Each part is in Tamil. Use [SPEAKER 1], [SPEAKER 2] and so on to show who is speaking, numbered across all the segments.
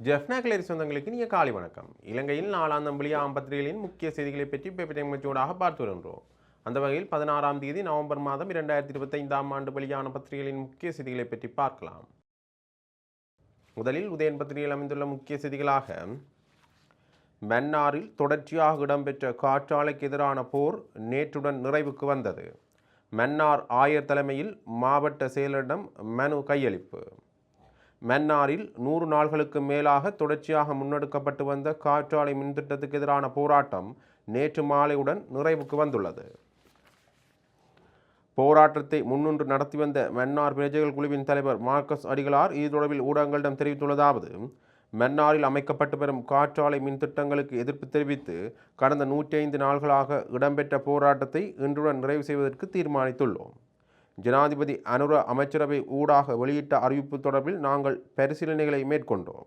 [SPEAKER 1] ஜெஃப்னா கிளரி சொந்தங்களுக்கு நீங்கள் காலை வணக்கம். இலங்கையில் நாலாம் வெளியாகும் ஆம்பத்திரிகளின் முக்கிய செய்திகளை பற்றி பேப்பர் பார்த்து வருகின்றோம். அந்த வகையில் பதினாறாம் தேதி நவம்பர் மாதம் இரண்டாயிரத்தி இருபத்தைந்தாம் ஆண்டு வெளியான பத்திரிகைகளின் முக்கிய செய்திகளை பற்றி பார்க்கலாம். முதலில் உதயன் பத்திரிகையில் அமைந்துள்ள முக்கிய செய்திகளாக மன்னாரில் தொடர்ச்சியாக இடம்பெற்ற காற்றாலைக்கு எதிரான போர் நேற்றுடன் நிறைவுக்கு வந்தது. மன்னார் ஆயர் தலைமையில் மாவட்ட செயலரிடம் மனு கையளிப்பு. மன்னாரில் நூறு நாள்களுக்கு மேலாக தொடர்ச்சியாக முன்னெடுக்கப்பட்டு வந்த காற்றாலை மின்திட்டத்துக்கு எதிரான போராட்டம் நேற்று மாலையுடன் நிறைவுக்கு வந்துள்ளது. போராட்டத்தை முன்னின்று நடத்தி வந்த மன்னார் பிரஜைகள் குழுவின் தலைவர் மார்க்கஸ் அடிகளார் இது தொடர்பில் ஊடகங்களிடம் தெரிவித்துள்ளதாவது மன்னாரில் அமைக்கப்பட்டு வரும் காற்றாலை மின் திட்டங்களுக்கு எதிர்ப்பு தெரிவித்து கடந்த நூற்றி ஐந்து நாள்களாக இடம்பெற்ற போராட்டத்தை இன்றுடன் நிறைவு செய்வதற்கு தீர்மானித்துள்ளோம். ஜனாதிபதி அனுர அமைச்சரவை ஊடாக வெளியிட்ட அறிவிப்பு தொடர்பில் நாங்கள் பரிசீலனைகளை மேற்கொண்டோம்.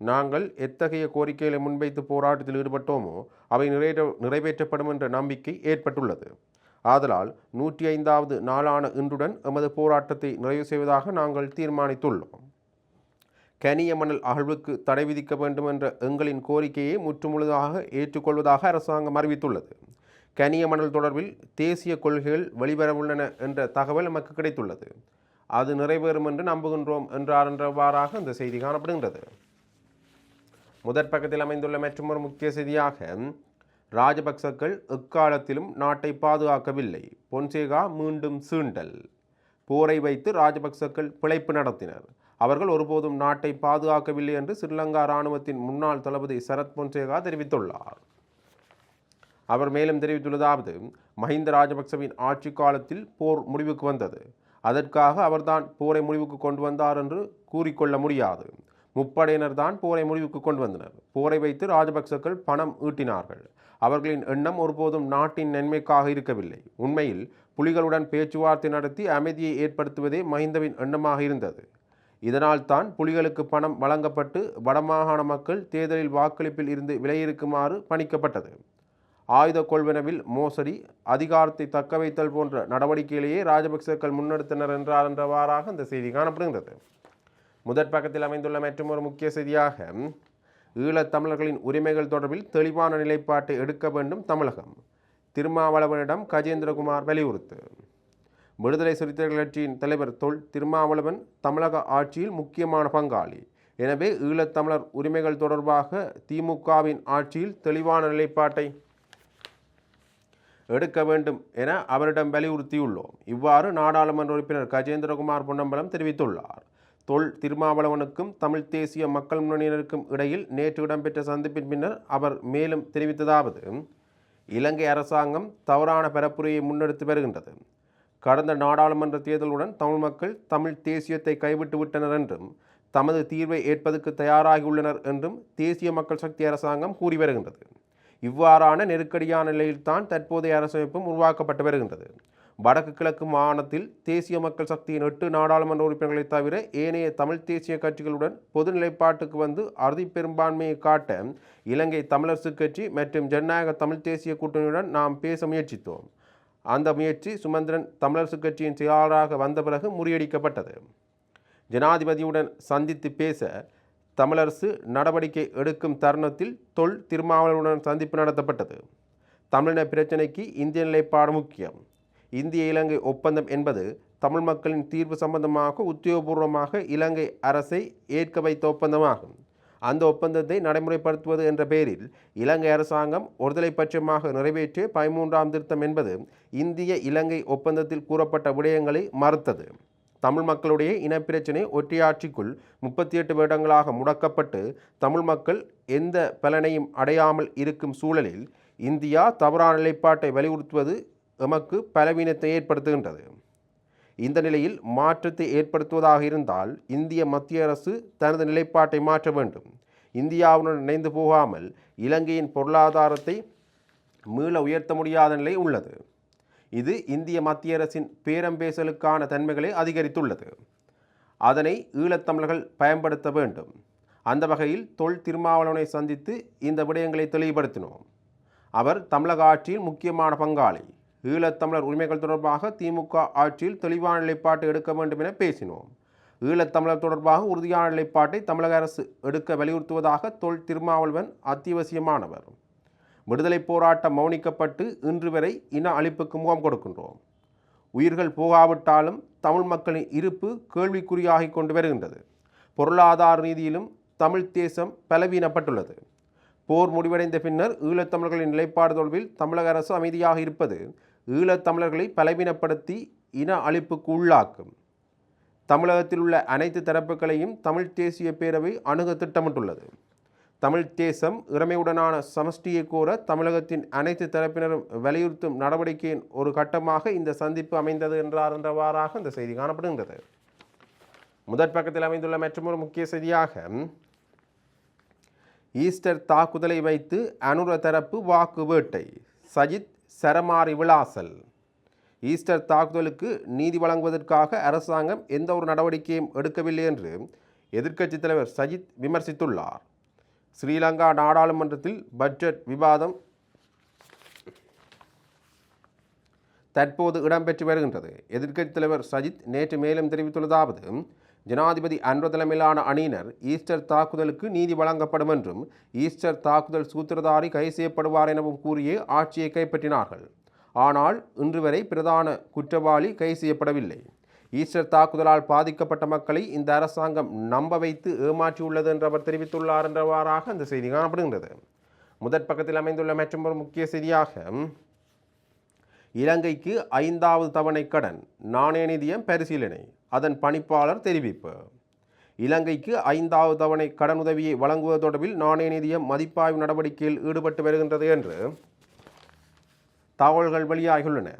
[SPEAKER 1] நாங்கள் எத்தகைய கோரிக்கைகளை முன்வைத்து போராட்டத்தில் ஈடுபட்டோமோ அவை நிறைவே நிறைவேற்றப்படும் என்ற நம்பிக்கை ஏற்பட்டுள்ளது. ஆதலால் நூற்றி ஐந்தாவது நாளான இன்றுடன் எமது போராட்டத்தை நிறைவு செய்வதாக நாங்கள் தீர்மானித்துள்ளோம். கனிய மணல் அகழ்வுக்கு தடை விதிக்க வேண்டும் என்ற எங்களின் கோரிக்கையை முற்றுமுழுதாக ஏற்றுக்கொள்வதாக அரசாங்கம் அறிவித்துள்ளது. கனிய மணல் தொடர்பில் தேசிய கொள்கைகள் வெளிவரவுள்ளன என்ற தகவல் நமக்கு கிடைத்துள்ளது. அது நிறைவேறும் என்று நம்புகின்றோம் என்றார் என்றவாறாக இந்த செய்தி காணப்படுகின்றது. முதற் பக்கத்தில் அமைந்துள்ள மற்றொரு முக்கிய செய்தியாக ராஜபக்சக்கள் எக்காலத்திலும் நாட்டை பாதுகாக்கவில்லை. பொன்சேகா மீண்டும் சீண்டல். போரை வைத்து ராஜபக்சக்கள் பிழைப்பு நடத்தினர். அவர்கள் ஒருபோதும் நாட்டை பாதுகாக்கவில்லை என்று ஸ்ரீலங்கா இராணுவத்தின் முன்னாள் தளபதி சரத் பொன்சேகா தெரிவித்துள்ளார். அவர் மேலும் தெரிவித்துள்ளதாவது மஹிந்த ராஜபக்சவின் ஆட்சி காலத்தில் போர் முடிவுக்கு வந்தது. அதற்காக அவர்தான் போரை முடிவுக்கு கொண்டு வந்தார் என்று கூறிக்கொள்ள முடியாது. முப்படையினர் தான் போரை முடிவுக்கு கொண்டு வந்தனர். போரை வைத்து ராஜபக்சக்கள் பணம் ஈட்டினார்கள். அவர்களின் எண்ணம் ஒருபோதும் நாட்டின் நன்மைக்காக இருக்கவில்லை. உண்மையில் புலிகளுடன் பேச்சுவார்த்தை நடத்தி அமைதியை ஏற்படுத்துவதே மஹிந்தவின் எண்ணமாக இருந்தது. இதனால் தான் புலிகளுக்கு பணம் வழங்கப்பட்டு வடமாகாண மக்கள் தேர்தலில் வாக்களிப்பில் இருந்து விலையிருக்குமாறு பணிக்கப்பட்டது. ஆயுத கொள்வனவில் மோசடி அதிகாரத்தை தக்க வைத்தல் போன்ற நடவடிக்கையிலேயே ராஜபக்சக்கள் முன்னெடுத்தனர் என்றார் என்றவாறாக இந்த செய்தி காணப்படுகின்றது. முதற் பக்கத்தில் அமைந்துள்ள மற்றொரு முக்கிய செய்தியாக ஈழத் தமிழர்களின் உரிமைகள் தொடர்பில் தெளிவான நிலைப்பாட்டை எடுக்க வேண்டும் தமிழகம் திருமாவளவனிடம் கஜேந்திரகுமார் வலியுறுத்து. விடுதலை சிறுத்தைகள் கட்சியின் தலைவர் தொல் திருமாவளவன் தமிழக ஆட்சியில் முக்கியமான பங்காளி. எனவே ஈழத்தமிழர் உரிமைகள் தொடர்பாக திமுகவின் ஆட்சியில் தெளிவான நிலைப்பாட்டை எடுக்க வேண்டும் என அவரிடம் வலியுறுத்தியுள்ளோம். இவ்வாறு நாடாளுமன்ற உறுப்பினர் கஜேந்திரகுமார் பொன்னம்பலம் தெரிவித்துள்ளார். தொல் திருமாவளவனுக்கும் தமிழ் தேசிய மக்கள் முன்னணியினருக்கும் இடையில் நேற்று இடம்பெற்ற சந்திப்பின் பின்னர் அவர் மேலும் தெரிவித்ததாவது இலங்கை அரசாங்கம் தவறான பரப்புரையை முன்னெடுத்து வருகின்றது. கடந்த நாடாளுமன்ற தேர்தலுடன் தமிழ் மக்கள் தமிழ் தேசியத்தை கைவிட்டு விட்டனர் என்றும் தமது தீர்வை ஏற்பதற்கு தயாராகியுள்ளனர் என்றும் தேசிய மக்கள் சக்தி அரசாங்கம் கூறி வருகின்றது. இவ்வாறான நெருக்கடியான நிலையில்தான் தற்போதைய அரசமைப்பும் உருவாக்கப்பட்டு வருகின்றது. வடக்கு கிழக்கு மாகாணத்தில் தேசிய மக்கள் சக்தியின் எட்டு நாடாளுமன்ற உறுப்பினர்களை தவிர ஏனைய தமிழ் தேசிய கட்சிகளுடன் பொது நிலைப்பாட்டுக்கு வந்து அறுதி பெரும்பான்மையை காட்ட இலங்கை தமிழரசு கட்சி மற்றும் ஜனநாயக தமிழ் தேசிய கூட்டணியுடன் நாம் பேச முயற்சித்தோம். அந்த முயற்சி சுமந்திரன் தமிழரசு கட்சியின் செயலாளராக வந்த பிறகு முறியடிக்கப்பட்டது. ஜனாதிபதியுடன் சந்தித்து பேச தமிழரசு நடவடிக்கை எடுக்கும் தருணத்தில் தொல் திருமாவளவனுடன் சந்திப்பு நடத்தப்பட்டது. தமிழின பிரச்சினைக்கு இந்திய நிலைப்பாடு முக்கியம். இந்திய இலங்கை ஒப்பந்தம் என்பது தமிழ் மக்களின் தீர்வு சம்பந்தமாக உத்தியோகபூர்வமாக இலங்கை அரசை ஏற்க வைத்த ஒப்பந்தமாகும். அந்த ஒப்பந்தத்தை நடைமுறைப்படுத்துவது என்ற பெயரில் இலங்கை அரசாங்கம் ஒருதலை பட்சமாக நிறைவேற்றிய பதிமூன்றாம் திருத்தம் என்பது இந்திய இலங்கை ஒப்பந்தத்தில் கூறப்பட்ட விடயங்களை மறுத்தது. தமிழ் மக்களுடைய இனப்பிரச்சினை ஒற்றையாட்சிக்குள் முப்பத்தி எட்டு வருடங்களாக முடக்கப்பட்டு தமிழ் மக்கள் எந்த பலனையும் அடையாமல் இருக்கும் சூழலில் இந்தியா தவறான நிலைப்பாட்டை வலியுறுத்துவது எமக்கு பலவீனத்தை ஏற்படுத்துகின்றது. இந்த நிலையில் மாற்றத்தை ஏற்படுத்துவதாக இருந்தால் இந்திய மத்திய அரசு தனது நிலைப்பாட்டை மாற்ற வேண்டும். இந்தியாவுடன் இணைந்து போகாமல் இலங்கையின் பொருளாதாரத்தை மீள உயர்த்த முடியாத நிலை உள்ளது. இது இந்திய மத்திய அரசின் பேரம்பேசலுக்கான தன்மைகளை அதிகரித்துள்ளது. அதனை ஈழத்தமிழர்கள் பயன்படுத்த வேண்டும். அந்த வகையில் தொல் திருமாவளவனை சந்தித்து இந்த விடயங்களை தெளிவுபடுத்தினோம். அவர் தமிழக ஆட்சியில் முக்கியமான பங்காளி. ஈழத்தமிழர் உரிமைகள் தொடர்பாக திமுக ஆட்சியில் தெளிவான நிலைப்பாட்டை எடுக்க வேண்டும் என பேசினோம். ஈழத்தமிழர் தொடர்பாக உறுதியான நிலைப்பாட்டை தமிழக அரசு எடுக்க வலியுறுத்துவதாக தொல் திருமாவளவன் அத்தியாவசியமானவர் விடுதலை போராட்டம் மௌனிக்கப்பட்டு இன்று வரை இன அழிப்புக்கு முகம் கொடுக்கின்றோம். உயிர்கள் போகாவிட்டாலும் தமிழ் மக்களின் இருப்பு கேள்விக்குறியாகிக் கொண்டு வருகின்றது. பொருளாதார ரீதியிலும் தமிழ் தேசம் பலவீனப்பட்டுள்ளது. போர் முடிவடைந்த பின்னர் ஈழத்தமிழர்களின் நிலைப்பாடு தொடர்பில் தமிழக அரசு அமைதியாக இருப்பது ஈழத்தமிழர்களை பலவீனப்படுத்தி இன அழிப்புக்கு உள்ளாக்கும். தமிழகத்தில் உள்ள அனைத்து தரப்புகளையும் தமிழ் தேசிய பேரவை அணுக திட்டமிட்டுள்ளது. தமிழ் தேசம் இறமையுடனான சமஷ்டியை கோர தமிழகத்தின் அனைத்து தரப்பினரும் வலியுறுத்தும் நடவடிக்கையின் ஒரு கட்டமாக இந்த சந்திப்பு அமைந்தது என்றார் என்றவாறாக இந்த செய்தி காணப்படுகின்றது. முதற் பக்கத்தில் அமைந்துள்ள மற்றொரு முக்கிய செய்தியாக ஈஸ்டர் தாக்குதலை வைத்து அனுர தரப்பு வாக்கு வேட்டை. சஜித் சரமாரி விளாசல். ஈஸ்டர் தாக்குதலுக்கு நீதி வழங்குவதற்காக அரசாங்கம் எந்த ஒரு நடவடிக்கையும் எடுக்கவில்லை என்று எதிர்க்கட்சித் தலைவர் சஜித் விமர்சித்துள்ளார். ஸ்ரீலங்கா நாடாளுமன்றத்தில் பட்ஜெட் விவாதம் தற்போது இடம்பெற்று வருகின்றது. எதிர்க்கட்சித் தலைவர் சஜித் நேற்று மேலும் தெரிவித்துள்ளதாவது ஜனாதிபதி அன்று தலைமையிலான அணியினர் ஈஸ்டர் தாக்குதலுக்கு நீதி வழங்கப்படும் என்றும் ஈஸ்டர் தாக்குதல் சூத்திரதாரி கைது செய்யப்படுவார் எனவும் கூறியே ஆட்சியை கைப்பற்றினார்கள். ஆனால் இன்று வரை பிரதான குற்றவாளி கைது செய்யப்படவில்லை. ஈஸ்டர் தாக்குதலால் பாதிக்கப்பட்ட மக்களை இந்த அரசாங்கம் நம்ப வைத்து ஏமாற்றியுள்ளது என்று அவர் தெரிவித்துள்ளார் என்றவாறாக அந்த செய்தி காணப்படுகின்றது. முதற் பக்கத்தில் அமைந்துள்ள மற்றொரு முக்கிய செய்தியாக இலங்கைக்கு ஐந்தாவது தவணை கடன் நாணய நிதியம் பரிசீலனை அதன் பணிப்பாளர் தெரிவிப்பு. இலங்கைக்கு ஐந்தாவது தவணை கடனுதவியை வழங்குவது தொடர்பில் நாணய நிதியம் மதிப்பாய்வு நடவடிக்கையில் ஈடுபட்டு வருகின்றது என்று தகவல்கள் வெளியாகியுள்ளன.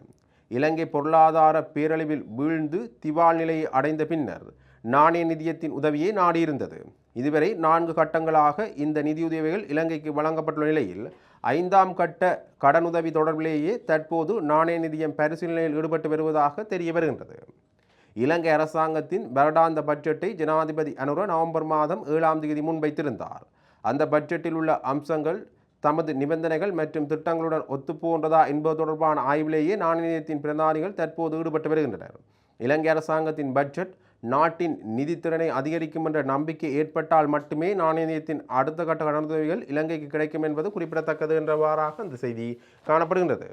[SPEAKER 1] இலங்கை பொருளாதார பேரழிவில் வீழ்ந்து திவால் நிலையை அடைந்த பின்னர் நாணய நிதியத்தின் உதவியை நாடியிருந்தது. இதுவரை நான்கு கட்டங்களாக இந்த நிதியுதவிகள் இலங்கைக்கு வழங்கப்பட்டுள்ள நிலையில் ஐந்தாம் கட்ட கடனுதவி தொடர்பிலேயே தற்போது நாணய நிதியம் பரிசீலனையில் ஈடுபட்டு வருவதாக தெரிய வருகின்றது. இலங்கை அரசாங்கத்தின் வருடாந்த பட்ஜெட்டை ஜனாதிபதி அனுர நவம்பர் மாதம் ஏழாம் தேதி முன்வைத்திருந்தார். அந்த பட்ஜெட்டில் உள்ள அம்சங்கள் தமது நிபந்தனைகள் மற்றும் திட்டங்களுடன் ஒத்துப்போன்றதா என்பது தொடர்பான ஆய்விலேயே நாணயத்தின் பிரதானிகள் தற்போது ஈடுபட்டு வருகின்றனர். இலங்கை அரசாங்கத்தின் பட்ஜெட் நாட்டின் நிதித்திறனை அதிகரிக்கும் என்ற நம்பிக்கை ஏற்பட்டால் மட்டுமே நாணயத்தின் அடுத்த கட்ட கடனுதவிகள் இலங்கைக்கு கிடைக்கும் என்பது குறிப்பிடத்தக்கது என்றவாறாக இந்த செய்தி காணப்படுகின்றது.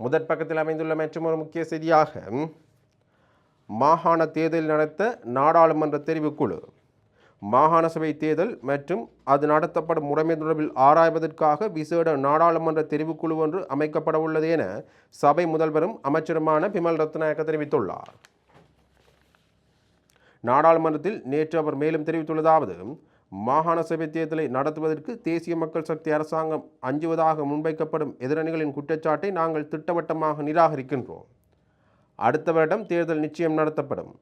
[SPEAKER 1] முதற் பக்கத்தில் அமைந்துள்ள மற்றொரு முக்கிய செய்தியாக மாகாண தேர்தல் நடத்த நாடாளுமன்ற தெரிவுக்குழு மாகாண சபை தேர்தல் மற்றும் அது நடத்தப்படும் முறைமை தொடர்பில் ஆராய்வதற்காக விசேட நாடாளுமன்ற தெரிவுக்குழு ஒன்று அமைக்கப்பட உள்ளது என சபை முதல்வரும் அமைச்சருமான பிமல் ரத்நாயக்க தெரிவித்துள்ளார். நாடாளுமன்றத்தில் நேற்று அவர் மேலும் தெரிவித்துள்ளதாவது மாகாண சபை தேர்தலை நடத்துவதற்கு தேசிய மக்கள் சக்தி அரசாங்கம் அஞ்சுவதாக முன்வைக்கப்படும் எதிரணிகளின் குற்றச்சாட்டை நாங்கள் திட்டவட்டமாக நிராகரிக்கின்றோம். அடுத்த வருடம் தேர்தல் நிச்சயம் நடத்தப்படும்.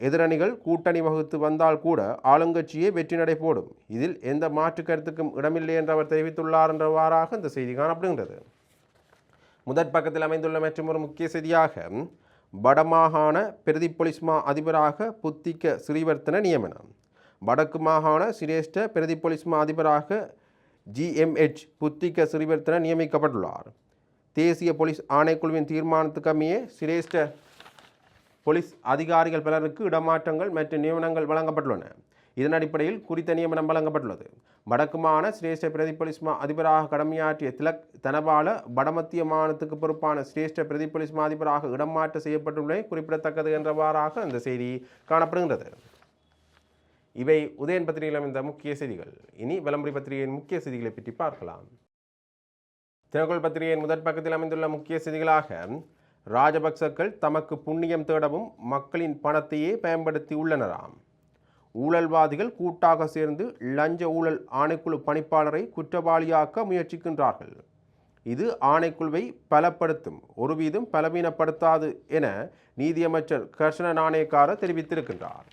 [SPEAKER 1] எதிரணிகள் கூட்டணி வகுத்து வந்தால் கூட ஆளுங்கட்சியே வெற்றி நடை போடும். இதில் எந்த மாற்று கருத்துக்கும் இடமில்லை என்று அவர் தெரிவித்துள்ளார் என்றவாறாக இந்த செய்தி காணப்படுகின்றது. முதற் பக்கத்தில் அமைந்துள்ள மற்றும் ஒரு முக்கிய செய்தியாக வடமாகாண பிரதி பொலிஸ்மா அதிபராக புத்திக்க சிறீவர்த்தன நியமனம். வடக்கு மாகாண சிரேஷ்ட பிரதி பொலிஸ்மா அதிபராக ஜிஎம்ஹெச் புத்திக்க சிறீவர்த்தன நியமிக்கப்பட்டுள்ளார். தேசிய போலீஸ் ஆணைக்குழுவின் தீர்மானத்துக்கு அமைய சிரேஷ்ட போலீஸ் அதிகாரிகள் பலருக்கு இடமாற்றங்கள் மற்றும் நியமனங்கள் வழங்கப்பட்டுள்ளன. இதன் அடிப்படையில் குறித்த நியமனம் வழங்கப்பட்டுள்ளது. வடக்குமான சிரேஷ்ட பிரதி போலீஸ் மா அதிபராக கடமையாற்றிய திலக் தனபால வடமத்திய மாநிலத்துக்கு பொறுப்பான சிரேஷ்ட பிரதி போலீஸ் மா அதிபராக இடமாற்றம் செய்யப்பட்டுள்ளே குறிப்பிடத்தக்கது என்றவாறாக அந்த செய்தி காணப்படுகின்றது. இவை உதயன் பத்திரிகையில் அமைந்த முக்கிய செய்திகள். இனி விளம்பரி பத்திரிகையின் முக்கிய செய்திகளை பற்றி பார்க்கலாம். தினக்குள் பத்திரிகையின் முதற் பக்கத்தில் அமைந்துள்ள முக்கிய செய்திகளாக ராஜபக்சக்கள் தமக்கு புண்ணியம் தேடவும் மக்களின் பணத்தையே பயன்படுத்தி உள்ளனராம். ஊழல்வாதிகள் கூட்டாக சேர்ந்து லஞ்ச ஊழல் ஆணைக்குழு பணிப்பாளரை குற்றவாளியாக்க முயற்சிக்கின்றார்கள். இது ஆணைக்குழுவை பலப்படுத்தும் ஒரு வீதம் பலவீனப்படுத்தாது என நீதியமைச்சர் கிருஷ்ண நாணயக்கார தெரிவித்திருக்கின்றார்.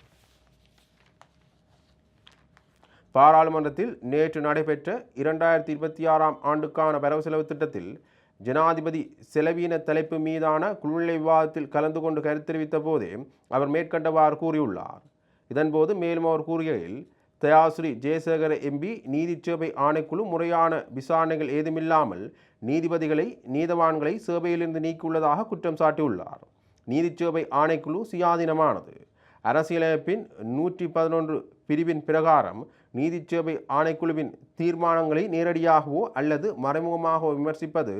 [SPEAKER 1] பாராளுமன்றத்தில் நேற்று நடைபெற்ற இரண்டாயிரத்தி இருபத்தி ஆறாம் ஆண்டுக்கான வரவு செலவு திட்டத்தில் ஜனாதிபதி செலவீன தலைப்பு மீதான குழுநிலை விவாதத்தில் கலந்து கொண்டு கருத்து தெரிவித்த போதே அவர் மேற்கண்டவாறு கூறியுள்ளார். இதன்போது மேலும் அவர் கூறுகையில் தயாஸ்ரீ ஜெயசேகர எம்பி நீதிச்சேவை ஆணைக்குழு முறையான விசாரணைகள் ஏதுமில்லாமல் நீதிபதிகளை நீதவான்களை சேவையிலிருந்து நீக்கியுள்ளதாக குற்றம் சாட்டியுள்ளார். நீதிச்சேவை ஆணைக்குழு சுயாதீனமானது. அரசியலமைப்பின் நூற்றி பதினொன்று பிரிவின் பிரகாரம் நீதிச்சேவை ஆணைக்குழுவின் தீர்மானங்களை நேரடியாகவோ அல்லது மறைமுகமாகவோ விமர்சிப்பது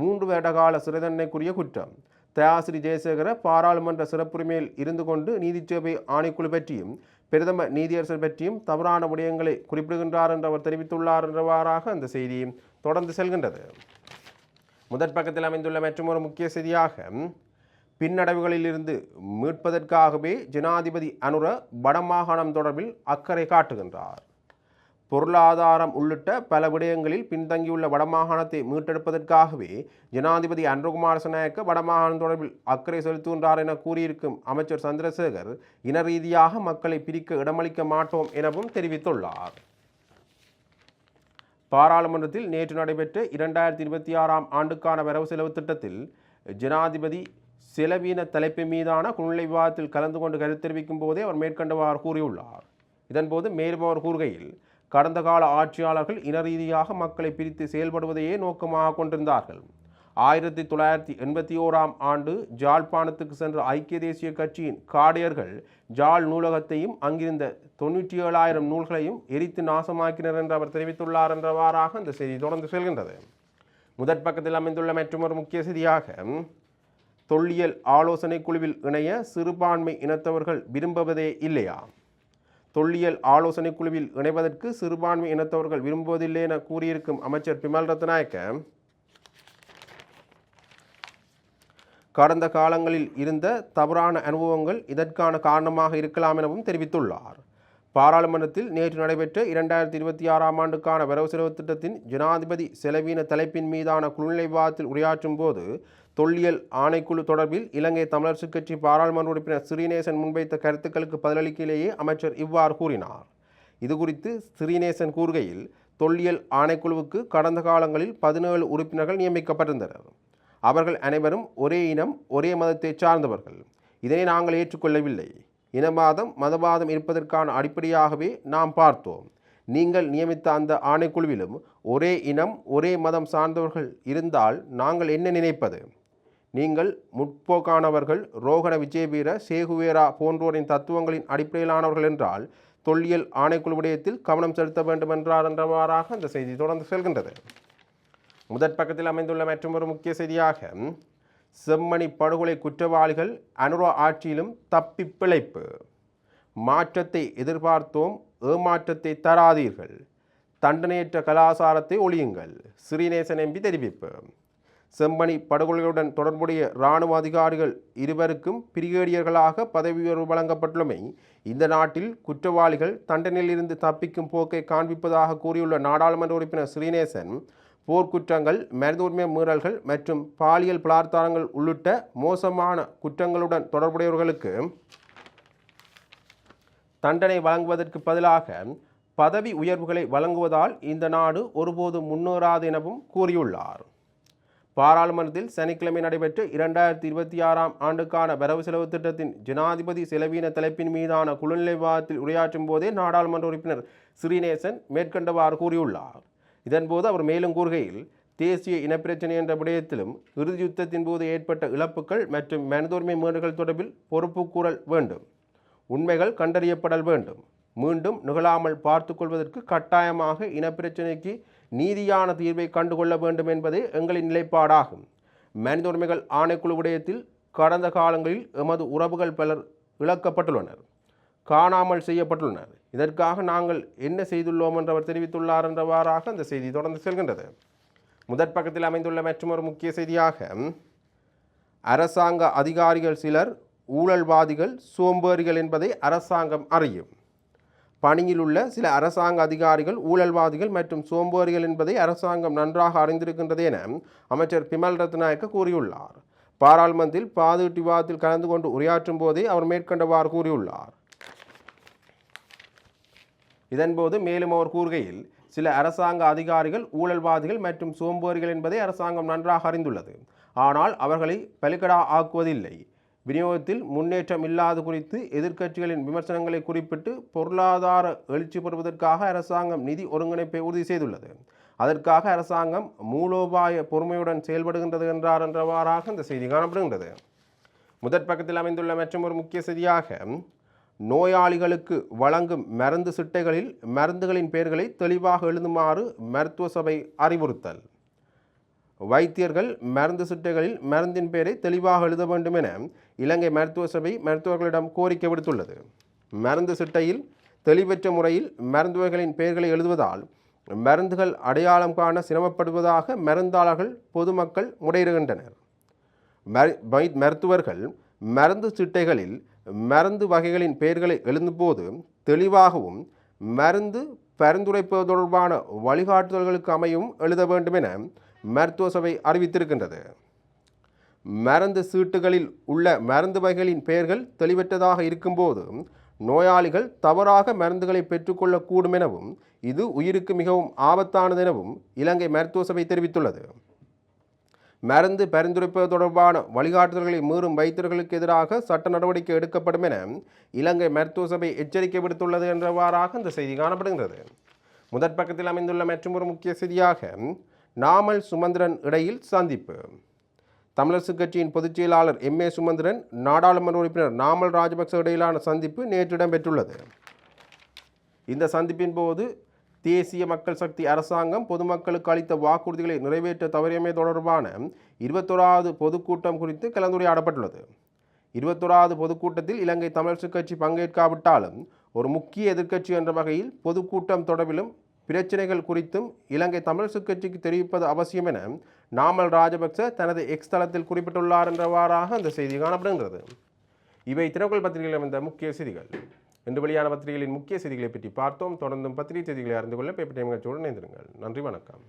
[SPEAKER 1] மூன்று வருடகால சிறை தண்டனைக்குரிய குற்றம். தயாசிரி ஜெயசேகர பாராளுமன்ற சிறப்புரிமையில் இருந்து கொண்டு நீதிச்சேவை ஆணைக்குழு பற்றியும் பிரதம நீதியரசர் பற்றியும் தவறான விடயங்களை குறிப்பிடுகின்றார் என்று அவர் தெரிவித்துள்ளார் என்றவாறாக அந்த செய்தி தொடர்ந்து செல்கின்றது. முதற் பக்கத்தில் அமைந்துள்ள மற்றொரு முக்கிய செய்தியாக பின்னடைவுகளிலிருந்து மீட்பதற்காகவே ஜனாதிபதி அனுர வடமாகாணம் தொடர்பில் அக்கறை காட்டுகின்றார். பொருளாதாரம் உள்ளிட்ட பல விடயங்களில் பின்தங்கியுள்ள வடமாகாணத்தை மீட்டெடுப்பதற்காகவே ஜனாதிபதி அன்றகுமார் சநாயக்க வடமாகாணம் தொடர்பில் அக்கறை செலுத்துகின்றார் என கூறியிருக்கும் அமைச்சர் சந்திரசேகர் இன ரீதியாக மக்களை பிரிக்க இடமளிக்க மாட்டோம் எனவும் தெரிவித்துள்ளார். பாராளுமன்றத்தில் நேற்று நடைபெற்ற இரண்டாயிரத்தி இருபத்தி ஆறாம் ஆண்டுக்கான வரவு செலவு திட்டத்தில் ஜனாதிபதி செலவீன தலைப்பு மீதான குழ்நிலை விவாதத்தில் கலந்து கொண்டு கருத்து தெரிவிக்கும் போதே அவர் மேற்கண்டவாறு கூறியுள்ளார். இதன்போது மேலும் அவர் கூறுகையில் கடந்த கால ஆட்சியாளர்கள் இன ரீதியாக மக்களை பிரித்து செயல்படுவதையே நோக்கமாக கொண்டிருந்தார்கள். ஆயிரத்தி தொள்ளாயிரத்தி எண்பத்தி ஓராம் ஆண்டு ஜாழ்ப்பாணத்துக்கு சென்ற ஐக்கிய தேசிய கட்சியின் காடையர்கள் ஜாழ் நூலகத்தையும் அங்கிருந்த தொண்ணூற்றி ஏழாயிரம் நூல்களையும் எரித்து நாசமாக்கினர் என்று அவர் தெரிவித்துள்ளார் என்றவாறாக அந்த செய்தி தொடர்ந்து செல்கின்றது. முதற் பக்கத்தில் அமைந்துள்ள மற்றொரு முக்கிய செய்தியாக தொல்லியல் ஆலோசனை குழுவில் இணைய சிறுபான்மை இனத்தவர்கள் விரும்புவதே இல்லையா? தொல்லியல் ஆலோசனை குழுவில் இணைவதற்கு சிறுபான்மை இனத்தவர்கள் விரும்புவதில்லை என கூறியிருக்கும் அமைச்சர் பிமல் ரத்நாயக்க கடந்த காலங்களில் இருந்த தவறான அனுபவங்கள் இதற்கான காரணமாக இருக்கலாம் எனவும் தெரிவித்துள்ளார். பாராளுமன்றத்தில் நேற்று நடைபெற்ற இரண்டாயிரத்தி இருபத்தி ஆறாம் ஆண்டுக்கான வரவு செலவு திட்டத்தின் ஜனாதிபதி செலவீன தலைப்பின் மீதான குழுநிலை விவாதத்தில் உரையாற்றும் போது தொல்லியல் ஆணைக்குழு தொடர்பில் இலங்கை தமிழரசு கட்சி பாராளுமன்ற உறுப்பினர் ஸ்ரீநேசன் முன்வைத்த கருத்துக்களுக்கு பதிலளிக்கையிலேயே அமைச்சர் இவ்வாறு கூறினார். இதுகுறித்து ஸ்ரீநேசன் கூறுகையில் தொல்லியல் ஆணைக்குழுவுக்கு கடந்த காலங்களில் பதினேழு உறுப்பினர்கள் நியமிக்கப்பட்டிருந்தனர். அவர்கள் அனைவரும் ஒரே இனம் ஒரே மதத்தை சார்ந்தவர்கள். இதனை நாங்கள் ஏற்றுக்கொள்ளவில்லை. இனவாதம் மதவாதம் இருப்பதற்கான அடிப்படையாகவே நாம் பார்த்தோம். நீங்கள் நியமித்த அந்த ஆணைக்குழுவிலும் ஒரே இனம் ஒரே மதம் சார்ந்தவர்கள் இருந்தால் நாங்கள் என்ன நினைப்பது? நீங்கள் முற்போக்கானவர்கள் ரோகண விஜயவீர சேகுவேரா போன்றோரின் தத்துவங்களின் அடிப்படையிலானவர்கள் என்றால் தொல்லியல் ஆணைக்குழு விடயத்தில் கவனம் செலுத்த வேண்டும் என்றார் என்றவாறாக அந்த செய்தி தொடர்ந்து செல்கின்றது. முதற் பக்கத்தில் அமைந்துள்ள மற்றொரு முக்கிய செய்தியாக செம்மணி படுகொலை குற்றவாளிகள் அனுரோ ஆட்சியிலும் தப்பி பிழைப்பு. மாற்றத்தை எதிர்பார்த்தோம் ஏமாற்றத்தை தராதீர்கள். தண்டனையற்ற கலாசாரத்தை ஒழியுங்கள் ஸ்ரீநேசன் எம்பி தெரிவிப்பு. செம்பனி படுகொலைகளுடன் தொடர்புடைய இராணுவ அதிகாரிகள் இருவருக்கும் பிரிகேடியர்களாக பதவி உயர்வு வழங்கப்பட்டுள்ளமை இந்த நாட்டில் குற்றவாளிகள் தண்டனையிலிருந்து தப்பிக்கும் போக்கை காண்பிப்பதாக கூறியுள்ள நாடாளுமன்ற உறுப்பினர் ஸ்ரீநேசன் போர்க்குற்றங்கள் மனித உரிமை மீறல்கள் மற்றும் பாலியல் பலாத்காரங்கள் உள்ளிட்ட மோசமான குற்றங்களுடன் தொடர்புடையவர்களுக்கு தண்டனை வழங்குவதற்கு பதிலாக பதவி உயர்வுகளை வழங்குவதால் இந்த நாடு ஒருபோதும் முன்னேறாது எனவும் கூறியுள்ளார். பாராளுமன்றத்தில் சனிக்கிழமை நடைபெற்ற இரண்டாயிரத்தி இருபத்தி ஆறாம் ஆண்டுக்கான வரவு செலவு திட்டத்தின் ஜனாதிபதி செலவீன தலைப்பின் மீதான குழுநிலை விவாதத்தில் உரையாற்றும் போதே நாடாளுமன்ற உறுப்பினர் ஸ்ரீநேசன் மேற்கண்டவாறு கூறியுள்ளார். இதன்போது அவர் மேலும் கூறுகையில் தேசிய இனப்பிரச்சனை என்ற விடயத்திலும் இறுதி யுத்தத்தின் போது ஏற்பட்ட இழப்புகள் மற்றும் மனிதோரிமை மீறல்கள் தொடர்பில் பொறுப்பு கூறல் வேண்டும். உண்மைகள் கண்டறியப்படல் வேண்டும். மீண்டும் நிகழாமல் பார்த்து கொள்வதற்கு கட்டாயமாக இனப்பிரச்சனைக்கு நீதியான தீர்வை கண்டுகொள்ள வேண்டும் என்பதே எங்களின் நிலைப்பாடாகும். மனித உரிமைகள் ஆணைக்குழு விடயத்தில் கடந்த காலங்களில் எமது உறவுகள் பலர் இழக்கப்பட்டுள்ளனர் காணாமல் செய்யப்பட்டுள்ளனர். இதற்காக நாங்கள் என்ன செய்துள்ளோம் என்று அவர் தெரிவித்துள்ளார் என்றவாறாக அந்த செய்தி தொடர்ந்து செல்கின்றது. முதற் பக்கத்தில் அமைந்துள்ள மற்றொரு முக்கிய செய்தியாக அரசாங்க அதிகாரிகள் சிலர் ஊழல்வாதிகள் சோம்பேறிகள் என்பதை அரசாங்கம் அறியும். பணியில் உள்ள சில அரசாங்க அதிகாரிகள் ஊழல்வாதிகள் மற்றும் சோம்போரிகள் என்பதை அரசாங்கம் நன்றாக அறிந்திருக்கின்றது என அமைச்சர் பிமல் ரத்நாயக்க கூறியுள்ளார். பாராளுமன்றத்தில் பாதுகாட்டு விவாதத்தில் கலந்து கொண்டு உரையாற்றும் போதே அவர் மேற்கொண்டவாறு கூறியுள்ளார். இதன்போது மேலும் அவர் கூறுகையில் சில அரசாங்க அதிகாரிகள் ஊழல்வாதிகள் மற்றும் சோம்போரிகள் என்பதை அரசாங்கம் நன்றாக அறிந்துள்ளது. ஆனால் அவர்களை பலிக்கடா ஆக்குவதில்லை. விநியோகத்தில் முன்னேற்றம் இல்லாது குறித்து எதிர்க்கட்சிகளின் விமர்சனங்களை குறிப்பிட்டு பொருளாதார எழுச்சி பெறுவதற்காக அரசாங்கம் நிதி ஒருங்கிணைப்பை உறுதி செய்துள்ளது. அதற்காக அரசாங்கம் மூலோபாய பொறுமையுடன் செயல்படுகின்றது என்றார் என்றவாறாக இந்த செய்தி காணப்படுகின்றது. முதற் பக்கத்தில் அமைந்துள்ள மற்றும் ஒரு முக்கிய செய்தியாக நோயாளிகளுக்கு வழங்கும் மருந்து சிட்டைகளில் மருந்துகளின் பெயர்களை தெளிவாக எழுதுமாறு மருத்துவ சபை அறிவுறுத்தல். வைத்தியர்கள் மருந்து சிட்டைகளில் மருந்தின் பெயரை தெளிவாக எழுத வேண்டும் என இலங்கை மருத்துவ சபை மருத்துவர்களிடம் கோரிக்கை விடுத்துள்ளது. மருந்து சிட்டையில் தெளிவற்ற முறையில் மருந்துவர்களின் பெயர்களை எழுதுவதால் மருந்துகள் அடையாளம் காண சிரமப்படுவதாக மருந்தாளர்கள் பொதுமக்கள் முறையிடுகின்றனர். மரு- மருத்துவர்கள் மருந்து சிட்டைகளில் மருந்து வகைகளின் பெயர்களை எழுதும்போது தெளிவாகவும் மருந்து பரிந்துரைப்பது தொடர்பான வழிகாட்டுதல்களுக்கு அமையும் எழுத வேண்டும் என மருத்துவ சபை அறிவித்திருக்கின்றது. மருந்து சீட்டுகளில் உள்ள மருந்து வகைகளின் பெயர்கள் தெளிவற்றதாக இருக்கும்போது நோயாளிகள் தவறாக மருந்துகளை பெற்றுக்கொள்ளக்கூடும் எனவும் இது உயிருக்கு மிகவும் ஆபத்தானது எனவும் இலங்கை மருத்துவ சபை தெரிவித்துள்ளது. மருந்து பரிந்துரைப்பது தொடர்பான வழிகாட்டுதல்களை மீறும் வைத்தியர்களுக்கு எதிராக சட்ட நடவடிக்கை எடுக்கப்படும் என இலங்கை மருத்துவ சபை எச்சரிக்கை விடுத்துள்ளது என்றவாறாக இந்த செய்தி காணப்படுகிறது முதற் பக்கத்தில் அமைந்துள்ள ஒரு முக்கிய செய்தியாக நாமல் சுமந்திரன் இடையில் சந்திப்பு. தமிழரசு கட்சியின் பொதுச் செயலாளர் எம். ஏ. சுமந்திரன் நாடாளுமன்ற உறுப்பினர் நாமல் ராஜபக்ச இடையிலான சந்திப்பு நேற்று இடம்பெற்றுள்ளது. இந்த சந்திப்பின் போது தேசிய மக்கள் சக்தி அரசாங்கம் பொதுமக்களுக்கு அளித்த வாக்குறுதிகளை நிறைவேற்ற தவறியமை தொடர்பான இருபத்தோராவது பொதுக்கூட்டம் குறித்து கலந்துரையாடப்பட்டுள்ளது. இருபத்தோராவது பொதுக்கூட்டத்தில் இலங்கை தமிழரசுக் கட்சி பங்கேற்காவிட்டாலும் ஒரு முக்கிய எதிர்க்கட்சி என்ற வகையில் பொதுக்கூட்டம் தொடர்பிலும் பிரச்சினைகள் குறித்தும் இலங்கை தமிழ் கட்சிக்கு தெரிவிப்பது அவசியம் என நாமல் ராஜபக்ச தனது எக்ஸ் தளத்தில் குறிப்பிட்டுள்ளார் என்றவாறாக அந்த செய்தி காணப்படுகின்றது இவை தினக்குள் பத்திரிகையில் வந்த முக்கிய செய்திகள். இன்று வெளியான பத்திரிகைகளின் முக்கிய செய்திகளை பற்றி பார்த்தோம். தொடர்ந்தும் பத்திரிகை செய்திகளை அறிந்து கொள்ள பேப்பர் டைம் கட்சியோடு இணைந்திருங்கள். நன்றி வணக்கம்.